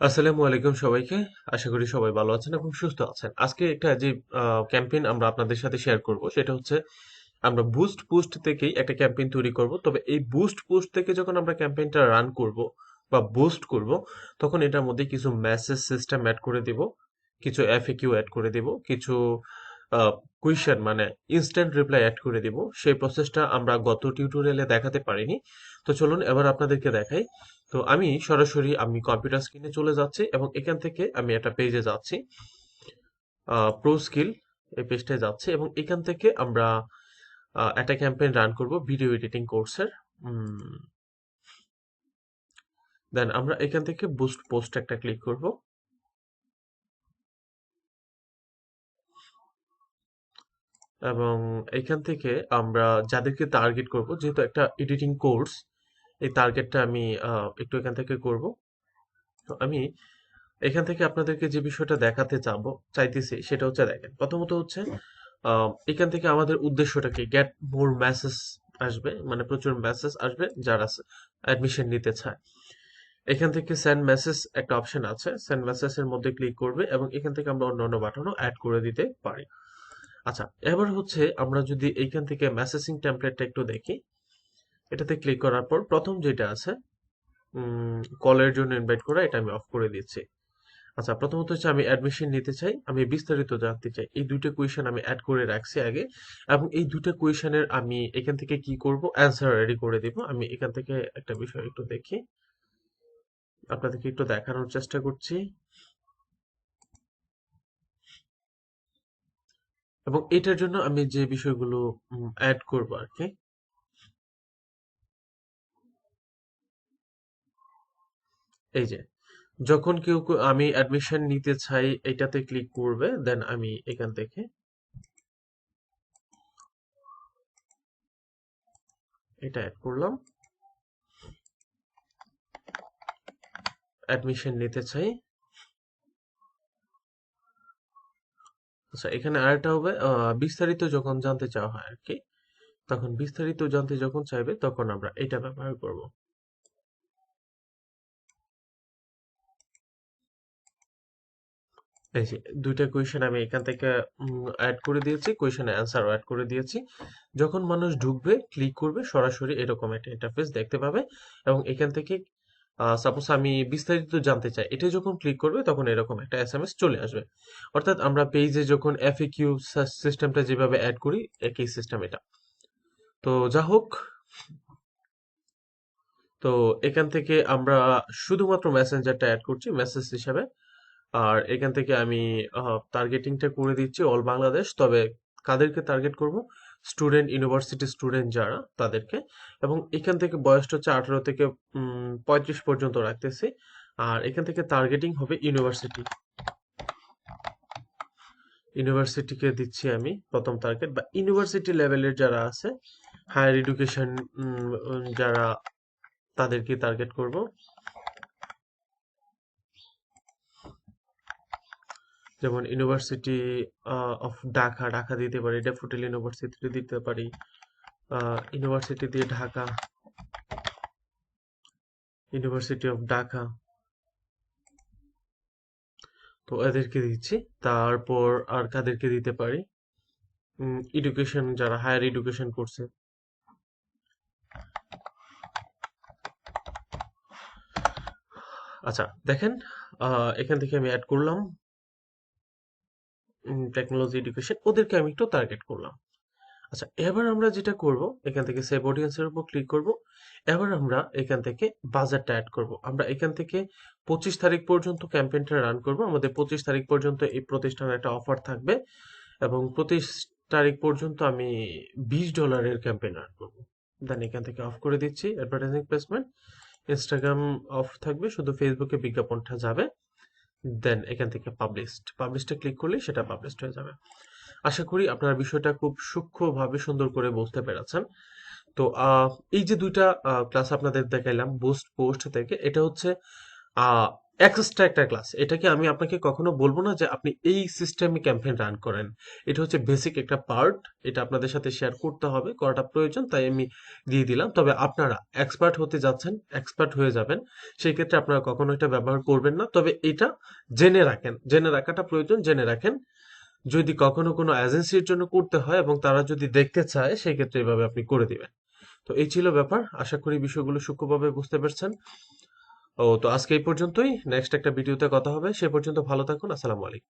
আসসালামু আলাইকুম সবাইকে। আশা করি সবাই ভালো আছেন এবং সুস্থ আছেন। আজকে একটা যে ক্যাম্পেইন আমরা আপনাদের সাথে শেয়ার করব, সেটা হচ্ছে আমরা বুস্ট পোস্ট থেকেই একটা ক্যাম্পেইন তৈরি করব। তবে এই বুস্ট পোস্ট থেকে যখন আমরা ক্যাম্পেইনটা রান করব বা বুস্ট করব, তখন এটার মধ্যে কিছু মেসেজ সিস্টেম অ্যাড করে দেব, কিছু এফএকিউ অ্যাড করে দেব, কিছু কুইশন মানে ইনস্ট্যান্ট রিপ্লাই অ্যাড করে দিব। সেই প্রসেসটা আমরা গত টিউটোরিয়ালে দেখাতে পারিনি। তো চলুন এবার আপনাদেরকে দেখাই তো আমি সরাসরি আমি কম্পিউটার স্ক্রিনে চলে যাচ্ছি এবং এখান থেকে আমি একটা পেজে যাচ্ছি প্রো স্কিল এই পেজটায় যাচ্ছে এবং এখান থেকে আমরা একটা ক্যাম্পেইন রান করব ভিডিও এডিটিং কোর্সের দেন আমরা এখান থেকে বুস্ট পোস্ট একটা ক্লিক করব। এবং এখান থেকে আমরা যাদেরকে টার্গেট করব, যেহেতু একটা এডিটিং কোর্স এই টার্গেটটা আমি একটু এখান থেকে করব। তো আমি এখান থেকে আপনাদেরকে যে বিষয়টা দেখাতে চাবো, চাইতেছি সেটা হচ্ছে দেখেন, প্রথমত হচ্ছে এখান থেকে আমাদের উদ্দেশ্যটা কি? গেট মোর মেসেজ আসবে মানে প্রচুর মেসেজ আসবে যারা অ্যাডমিশন নিতে চায়। এখান থেকে সেন্ড মেসেজ একটা অপশন আছে সেন্ড মেসেজ এর মধ্যে ক্লিক করবে এবং এখান থেকে আমরা অন্যান্য বাটনও অ্যাড করে দিতে পারি। আচ্ছা এবার হচ্ছে আমরা যদি এইখান থেকে মেসেজিং টেমপ্লেটটা একটু দেখি। এটাতে ক্লিক করার পর প্রথম যেটা আছে কলের জন্য ইনভাইট করা, এটা আমি অফ করে দিচ্ছি। আচ্ছা প্রথমত হচ্ছে আমি অ্যাডমিশন নিতে চাই, আমি বিস্তারিত জানতে চাই। এই দুটো কোয়েশন আমি অ্যাড করে রাখছি আগে, এবং এই দুটো কোয়েশনের আমি এখান থেকে কি করব? অ্যান্সার রেডি করে দিব। আমি এখান থেকে একটা বিষয় একটু দেখি। আপনাদেরকে একটু দেখানোর চেষ্টা করছি। এবং এটার জন্য আমি যে বিষয়গুলো অ্যাড করব আর কি এই যে, যখন কেউ আমি অ্যাডমিশন নিতে চাই, এটাতে ক্লিক করবে দেন আমি এখান থেকে এটা অ্যাড করলাম। অ্যাডমিশন নিতে চাই। আচ্ছা এখানে আরেকটা হবে বিস্তারিত যখন জানতে চাওয়া হয় আর কি তখন বিস্তারিত জানতে যখন চাইবে, তখন আমরা এটা ব্যবহার করব। এই যে, দুইটা কোয়েশন আমি এখান থেকে অ্যাড করে দিয়েছি কোয়েশনের অ্যান্সারও অ্যাড করে দিয়েছি। যখন মানুষ ঢুকবে ক্লিক করবে, সরাসরি এরকম একটা ইন্টারফেস দেখতে পাবে এবং এখান থেকে সাপোজ আমি বিস্তারিত জানতে চাই, এটা যখন ক্লিক করবে, তখন এরকম একটা এসএমএস চলে আসবে। অর্থাৎ আমরা পেজে যখন এফএকিউ সিস্টেমটা যেভাবে অ্যাড করি, একই সিস্টেম এটা। তো যা হোক, তো এখান থেকে আমরা শুধুমাত্র মেসেঞ্জারটা অ্যাড করছি মেসেজ হিসাবে। আর এখান থেকে আমি টার্গেটিংটা করে দিচ্ছি অল বাংলাদেশ তবে কাদেরকে টার্গেট করব? স্টুডেন্ট ইউনিভার্সিটি স্টুডেন্ট যারা, তাদেরকে। এবং এখান থেকে বয়সটা হচ্ছে আঠারো থেকে পঁয়ত্রিশ পর্যন্ত রাখতেছি। আর এখান থেকে টার্গেটিং হবে ইউনিভার্সিটি ইউনিভার্সিটিকে দিচ্ছি আমি প্রথম টার্গেট বা ইউনিভার্সিটি লেভেলের যারা আছে হায়ার এডুকেশন যারা তাদেরকে টার্গেট করব। যেমন ইউনিভার্সিটি অফ ঢাকা ঢাকা দিতে পারি ড্যাফোডিল ইউনিভার্সিটি দিতে পারি ইউনিভার্সিটি দিয়ে ঢাকা ইউনিভার্সিটি অফ ঢাকা তো এদেরকে দিচ্ছি। তারপর আর কাদেরকে দিতে পারি? এডুকেশন যারা হায়ার এডুকেশন করছে। আচ্ছা দেখেন এখান থেকে আমি অ্যাড করলাম। টেকনোলজি এডুকেশন ওদেরকে আমি একটু টার্গেট করলাম। আচ্ছা এবার আমরা যেটা করব, এখান থেকে সেভ অডিয়েন্সের উপর ক্লিক করব। এবার আমরা এখান থেকে বাজারটা অ্যাড করব। আমরা এখান থেকে পঁচিশ তারিখ পর্যন্ত ক্যাম্পেইনটা রান করব। আমাদের পঁচিশ তারিখ পর্যন্ত এই প্রতিষ্ঠানের একটা অফার থাকবে এবং পঁচিশ তারিখ পর্যন্ত আমি বিশ ডলারের ক্যাম্পেইন রান করব। দেন এখান থেকে অফ করে দিচ্ছি অ্যাডভার্টাইজিং প্লেসমেন্ট ইনস্টাগ্রাম অফ থাকবে, শুধু ফেসবুকে বিজ্ঞাপনটা যাবে। দেন এখান থেকে পাবলিশড পাবলিশটা ক্লিক করলে সেটা পাবলিশড হয়ে যাবে। আশা করি আপনারা বিষয়টা খুব সূক্ষ্মভাবে সুন্দর করে বুঝতে পেরেছেন। তো এই যে দুইটা ক্লাস আপনাদের দেখাইলাম বুস্ট পোস্ট থেকে, এটা হচ্ছে এক্সট্রা একটা ক্লাস এটাকে আমি আপনাকে কখনো বলব না যে আপনি এই সিস্টেমে ক্যাম্পেইন রান করেন। এটা হচ্ছে বেসিক একটা পার্ট এটা আপনাদের সাথে শেয়ার করতে হবে। করাটা প্রয়োজন, তাই আমি দিয়ে দিলাম। তবে আপনারা এক্সপার্ট হতে যাচ্ছেন এক্সপার্ট হয়ে যাবেন। সেই ক্ষেত্রে আপনারা কখনো এটা ব্যবহার করবেন না। তবে এটা জেনে রাখেন। জেনে রাখাটা প্রয়োজন, জেনে রাখেন। যদি কখনো কোনো এজেন্সির জন্য করতে হয় এবং তারা যদি দেখতে চায়, সেই ক্ষেত্রে এভাবে আপনি করে দিবেন। তো এই ছিল ব্যাপার। আশা করি বিষয়গুলো সূক্ষ্মভাবে বুঝতে পারছেন। ও তো আজকে এই পর্যন্তই। নেক্সট একটা ভিডিওতে কথা হবে। সে পর্যন্ত ভালো থাকুন। আসসালামু আলাইকুম।